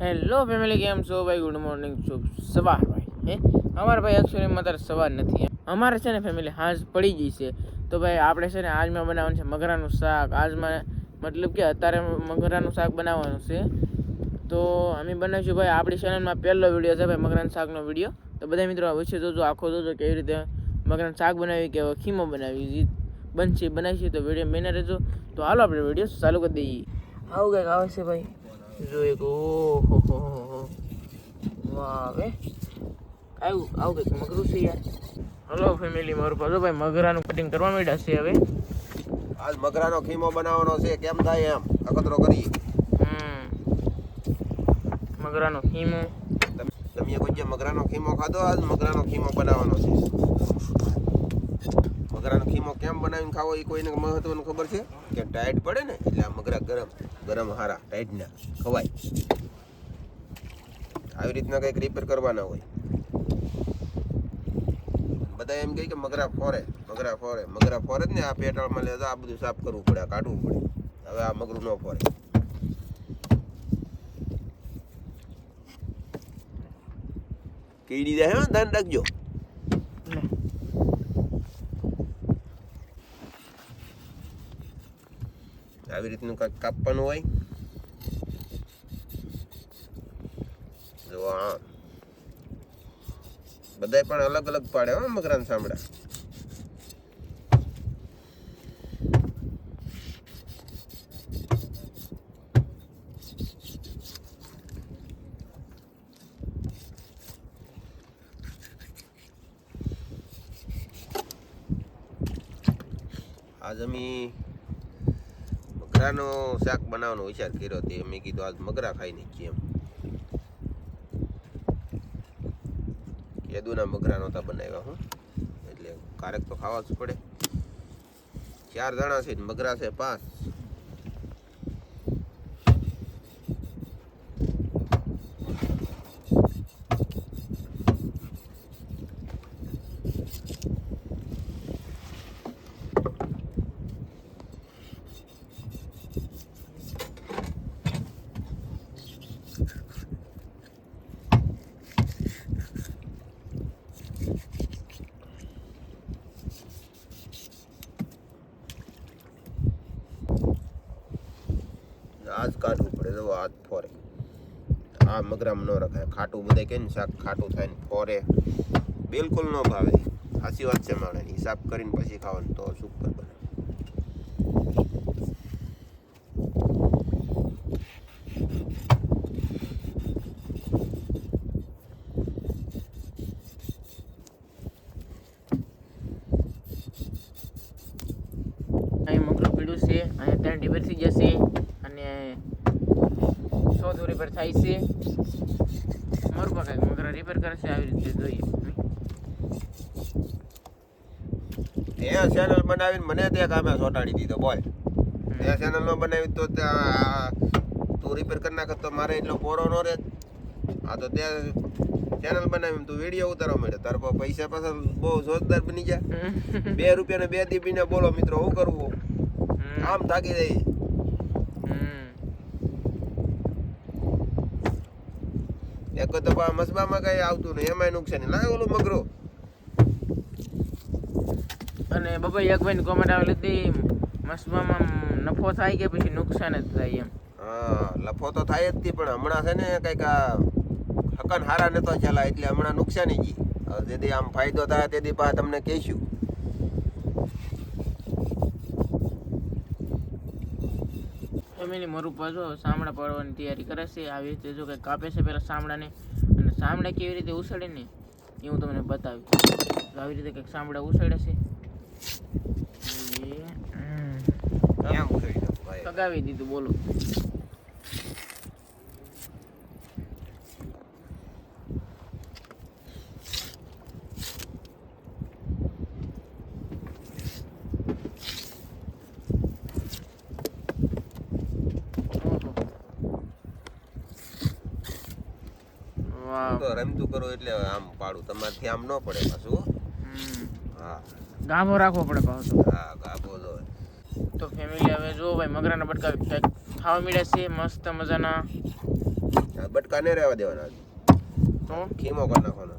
Hello family કેમ છો? ભાઈ ગુડ મોર્નિંગ શુભ સવાર, ભાઈ, હે? અમારા ભાઈ એકચ્યુઅલીમાં અત્યારે સવાર નથી અમારે છે ને ફેમિલી હાજ પડી ગઈ છે. તો ભાઈ, આપણે છે ને આજમાં બનાવવાનું છે મગરાનું શાક. આજમાં મતલબ કે અત્યારે મગરાનું શાક બનાવવાનું છે. તો અમે બનાવીશું, ભાઈ, આપણી ચેનલમાં પહેલો વીડિયો છે, ભાઈ, મગરાના શાકનો વીડિયો. તો બધા મિત્રો અવશ્ય જોજો, આખો જોજો કેવી રીતે મગરાનું શાક બનાવી કે ખીમો બનાવી બનશે, બનાવીશું તો વીડિયો મેને રહેજો. તો હાલો, આપણે વીડિયો ચાલુ કરી દઈએ. આવું કંઈક આવે છે, ભાઈ. જો એક ઓહો હો હો હો હવે. આવું આવું કંઈક મગરું છે યાર. હલો ફેમિલી મારું પાછો ભાઈ મગરાનું કટિંગ કરવા માંડ્યા છે હવે. આજ મગરાનો ખીમો બનાવવાનો છે કેમ થાય એમ? અકતરો કરી. મગરાનો ખીમો. તમે તમે કોઈ જે મગરાનો ખીમો ખાધો આજ મગરાનો ખીમો બનાવવાનો છે. મગરાનો ખીમો કેમ બનાવીને ખાવો એ કોઈને મહત્વનું ખબર છે? કે ડાયટ પડે ને એટલે આ મગરા ગરમ. ગરમ હારા ટાઈટ ના, ખવાય. આવી રીતના કંઈક રિપેર કરવાના હોય. બધા એમ કહે કે મગરા ફોરે મગરા ફોરે મગરા ફોરે જ ને આ પેટાળમાં લે આ બધું સાફ કરવું પડે કાઢવું પડે. હવે આ મગરું ન ફોરે. કીડી જાય હા, ધ્યાન રાખજો. આવી રીતનું કંઈક કાપવાનું હોય. જો આ. બધાય પણ અલગ અલગ પાડે હો મકરાન સાંભળા આજ અમે મગરાનો શાક બનાવવાનો વિચાર કર્યો તે મેં કીધું આજ મગરા ખાઈ નાખીએ એમ. કેદુના મગરા નહોતા બનાવ્યા હું. એટલે કારેક તો ખાવા જ પડે. ચાર જણા છે મગરા છે પાંચ. આજ કાઢવું પડે, જો આજ ફોરે. આ મગરામ ન રખાય, ખાટું બધે કે ને શાક ખાટું થાય ને ફોરે. બિલકુલ ન ભાવે. સાચી વાત છે માણે. હિસાબ કરીને પછી ખાવાનું તો સુપર બને અહીં મગરું પીડ્યું છે, અહીંયા ત્યાં ડિલિવર થઈ જશે. રિપેર થાય છે. મારું પાકા મોગરા રિપેર કરે છે આવી રીતે જોઈએ. ત્યાં ચેનલ બનાવીને મને ત્યાં કામે સોટાડી દીધો બોલ. ત્યાં ચેનલ નો બનાવી તો તું રિપેર કરી નાખત તો મારે એટલો પોરો ન રહે. આ તો ત્યાં ચેનલ બનાવી તું વીડિયો ઉતારવા મળે તાર પૈસા પાછા બહુ જોરદાર બની ગયા. બે રૂપિયા ને બે દીપીને બોલો મિત્રો શું કરવું આમ થાકી જાય હમ. એક તો મસબામાં કઈ આવતું નહીં એમાંય નુકસાન. ના ઓલું મગરો. અને બાબા એક ભાઈ કોમેન્ટ આવેલી હતી મસબામાં નફો થાય કે પછી નુકસાન જ થાય એમ? હા લફો તો થાય જ તી પણ હમણાં છે ને કંઈક આ હકન હારા નતો ચાલા એટલે હમણાં નુકસાની ગઈ. જેથી આમ ફાયદો થાય તેથી પા તમને કહીશું. ફેમિલી મારું પાછો સામડા પાડવાની તૈયારી કરે છે. આવી રીતે જો કંઈક કાપે છે પહેલાં સામડાને. અને સામડા કેવી રીતે ઉછળે ને એ હું તમને બતાવીશ. આવી રીતે કંઈક સામડા ઉછળે છે. સગાવી દીધું બોલો ઓહો. વાવ તો રમતું કરો એટલે આમ પાડું. તમારથી આમ ન પડે પાછું. હા. ગાભો રાખવો પડે પાછો. હા ગાભો જો તો ફેમિલી હવે જો ભાઈ મગરાના બટકા કંઈક ખાવા મળ્યા છે મસ્ત મજાના. બટકા નહીં રહેવા દેવાના તો? ખીમો કરી નાખવાનો.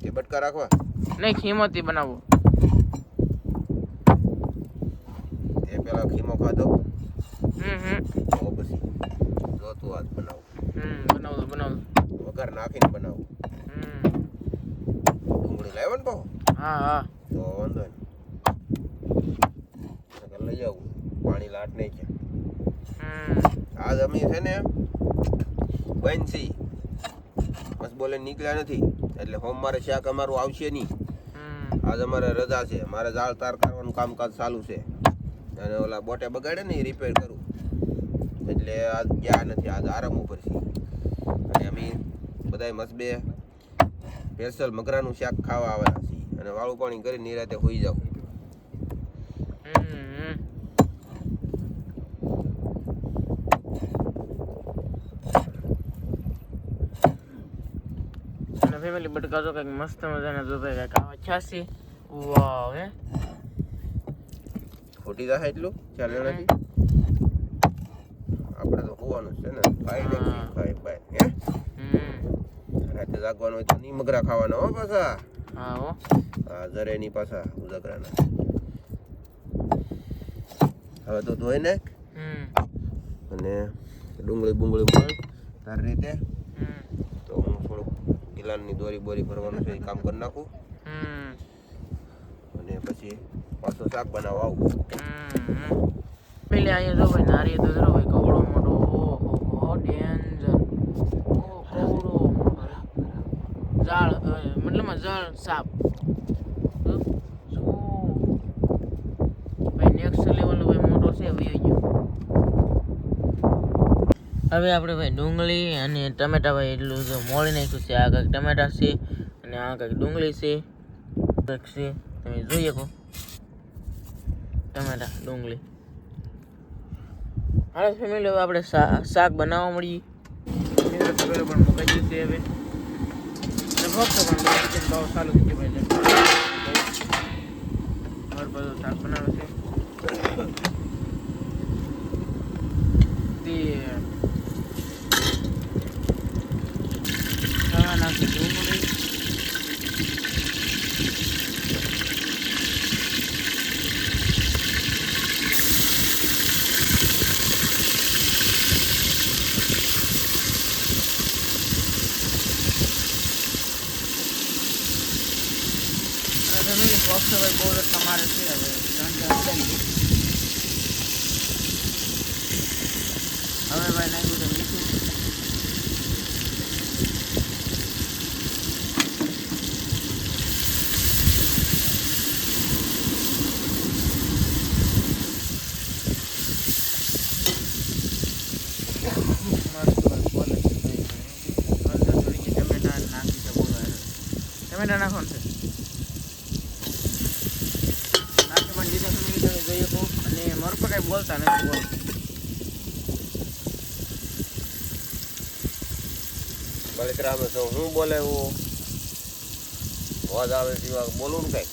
કે બટકા રાખવા? નહીં ખીમોથી બનાવો. તે પેલા ખીમો ખાધો હમ હમ. તો પછી જો તું આજ બનાવું. હમ બનાવજો બનાવજો વઘાર નાખીને બનાવું. ડુંગળી લાવ્યો ને પાછો હા હા. તો વાંધો નહીં. લઈ આવું. પાણી લાટ નહીં છે આજ અમે છે ને બનશી બસ બોલે નીકળ્યા નથી. એટલે હોમ મારે શાક અમારું આવશે નહીં. આજ અમારે રજા છે. મારે જાળ તાર કરવાનું કામકાજ ચાલુ છે. અને ઓલા બોટે બગાડે ને એ રિપેર કરું. એટલે આજ ગયા નથી. આજ આરામ ઉપર છે અને અમે બધાય મસબે સ્પેશિયલ મગરાનું શાક ખાવા આવેલા છીએ. અને વાળું પાણી કરી નિરાતે હોઈ જાવ ફેમિલી બટકા તો કંઈક મસ્ત મજાના જો ભાઈ કંઈક આવા છાસી વાવ હે? ખોટી જાય એટલું? ચાલે નથી? આપણે તો હોવાનું છે ને. હા. ફાઈ બાય હે? રાતે જાગવાનું હોય તો ની મગરા ખાવાના હો પાછા. હા હો. હા જરેની પાછા ઉજાગરાના. હવે તો ધોઈ નાખ. અને ડુંગળી બુંગળી પણ તારી રીતે. હમ. તો હું થોડુંક ગિલાનની દોરી બોરી ભરવાનું છે એ કામ કરી નાખું. હમ. અને પછી પાછું શાક બનાવવા આવું. પેલે અહીંયા જો ભાઈ નારી તો જો ભાઈ કવડો મોટો ઓહો મતલબમાં જળ સાપ હવે આપણે ભાઈ ડુંગળી અને ટમેટા ભાઈ એટલું જો મોળી નાખ્યું છે. આ કંઈક ટમેટા છે અને આ કંઈક ડુંગળી છે. કંઈક છે. તમે જોઈ શકો. ટમેટા, ડુંગળી. હાલો ફેમિલી હવે આપણે શાક બનાવવા મળીએ. પણ મુકાઈ ગયું હવે અને ફક્ત પણ ભાઈ kitchen ભાવ થઈ ગયો ભાઈ ઘર બધું શાક બનાવે છે તે નાખી ડુંગળી અને બોક્સ ભાઈ બહુ જ તમારે છે હવે હવે ભાઈ નાખ્યું છે મીઠું મસ્ત ભાઈ બોલે છે ભાઈ. હળદર થોડીક ટમેટા નાખી તો બહુ સારું. ટમેટા નાખવાનું છે નાખી પણ દીધા તમે તમે જોઈ શકો અને મારું પણ કાંઈ બોલતા નથી બોલ બળતરામે તો હું બોલે હું? અવાજ આવે સિવાય બોલું ને કઈ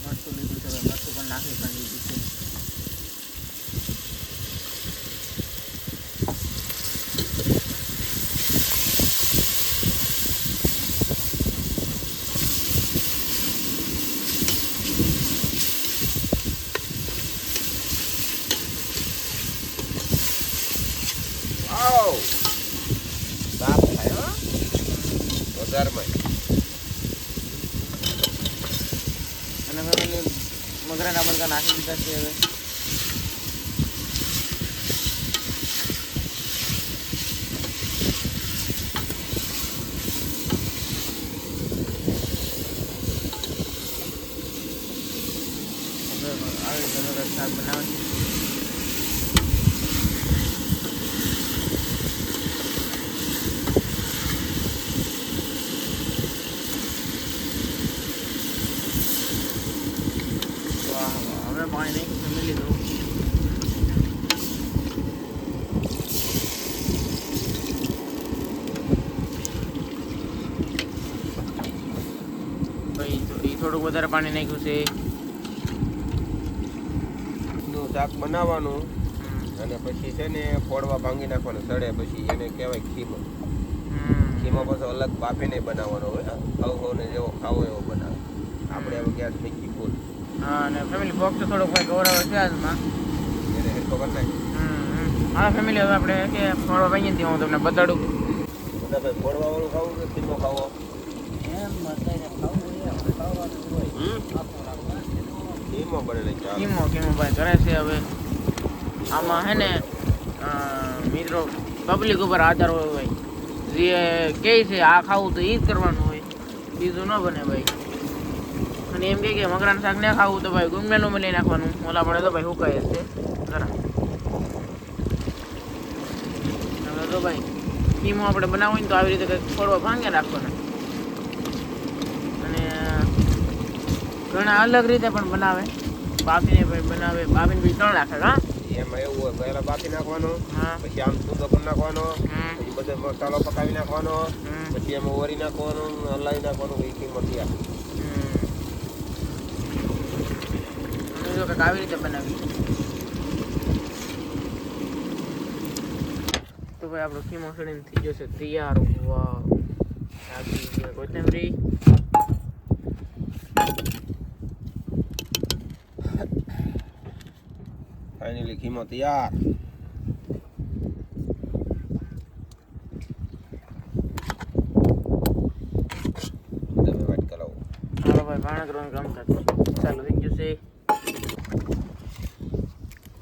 મરચું લીધું છે પણ નાખી પણ દીધું છે આવ સાફ થાય હો વધારમાં અને ફેમિલી મગરાના બરકા નાખી દીધા છે હવે. હવે આવી બધા શાક બનાવે છે વાહ વાહ હવે પાણી નહીં ફેમિલી દઉં ભાઈ એ થોડુંક વધારે પાણી નાખ્યું છે. નું શાક બનાવવાનું અને પછી છે ને ફોડવા ભાંગી નાખવાનું સડે પછી એને કહેવાય ખીમો. હમ. ખીમો પછી અલગ બાફીને બનાવવાનો હોય ખાવ ને જેવો ખાવો એવો બનાવે. આપણે હવે ગેસ મૂકી ફૂલ. હા અને ફેમિલી બોક્સ તો થોડોક ભાઈ ગૌરવ છે આજમાં એને હેરકો કરી નાખી. હા ફેમિલી હવે આપણે કે ફોડવા ભાઈ ત્યાં હું તમને બતાડું. બધા ભાઈ ફોડવા વાળું ખાવું કે ખીમો ખાવો? એમ ચાલો કીમો કીમો ભાઈ કરે છે હવે. આમાં હે ને મિત્રો પબ્લિક ઉપર આધાર હોય ભાઈ. જે કહે છે આ ખાવું તો એ જ કરવાનું હોય. બીજું ન બને ભાઈ. અને એમ કે મગરાનું શાક ને ખાવું તો ભાઈ ગુંગળાનું લઈ નાખવાનું. ઓલા પડે તો ભાઈ હુકાય છે જરા તો ભાઈ કીમો આપણે બનાવવું તો આવી રીતે કંઈક ફોડવા ભાંગે રાખવાના અને ઘણા અલગ રીતે પણ બનાવે. બાફીને પણ બનાવે. બાફીને બી ત્રણ રાખે હા? એમાં એવું હોય પહેલા બાફી નાખવાનો પછી આમ સુગર પણ નાખવાનો. પછી બધો મસાલો પકાવી નાખવાનો. પછી એમાં ઓરી નાખવાનું હલાવી નાખવાનું એ હમ. અમે કંઈક આવી રીતે બનાવી. તો ભાઈ આપણો કીમો સડીને થઈ જશે તૈયાર. વાહ. છે કોથમરી ફાઇનલી ખીમો તૈયાર તમે વાત કરાવો હાલો ભાઈ ભાણા કરવાનું કામ કરતું ચાલુ થઈ જશે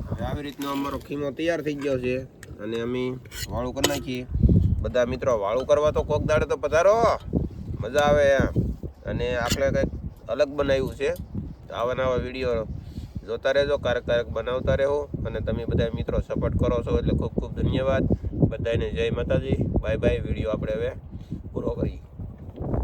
હવે આવી રીતનો અમારો ખીમો તૈયાર થઈ ગયો છે અને અમે વાળું કરી નાખીએ બધા મિત્રો વાળું કરવા તો કોક દાડે તો પધારો મજા આવે અને આપણે કંઈક અલગ બનાવ્યું છે આવા નવા વીડિયો જોતા રહેજો, કારક બનાવતા રહો અને તમે બધા મિત્રો સપોર્ટ કરો છો એટલે ખૂબ ખૂબ ધન્યવાદ. બધાને જય માતાજી. બાય બાય વીડિયો આપણે હવે પૂરો કરીએ.